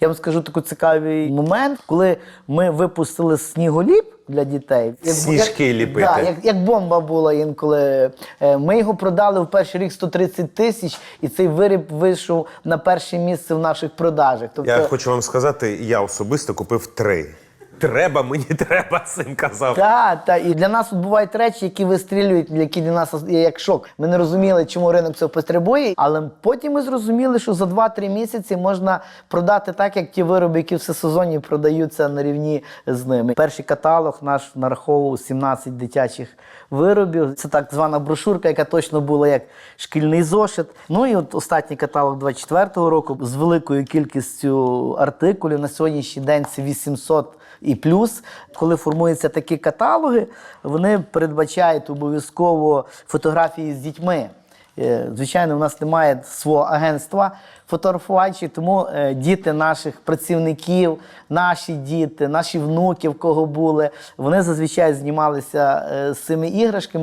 Я вам скажу такий цікавий момент, коли ми випустили сніголіп для дітей. Як- Сніжки як, ліпити. Да, як, як бомба була інколи. Е, Ми його продали в перший рік 130 тисяч, і цей виріб вийшов на перше місце в наших продажах. Тобто, Я хочу вам сказати, я особисто купив три. Треба, мені треба, син казав. Так, та і для нас тут бувають речі, які вистрілюють, які для нас є як шок. Ми не розуміли, чому ринок цього потребує, але потім ми зрозуміли, що за 2-3 місяці можна продати так, як ті вироби, які все сезонні продаються на рівні з ними. Перший каталог наш нараховував 17 дитячих виробів. Це так звана брошурка, яка точно була як шкільний зошит. Ну і от останній каталог 24-го року з великою кількістю артикулів на сьогоднішній день це 800 і плюс, коли формуються такі каталоги, вони передбачають обов'язково фотографії з дітьми. Е, Звичайно, у нас немає свого агентства фотографувачі, тому е, діти наших працівників, наші діти, наші внуки, в кого були, вони зазвичай знімалися е, з цими іграшками.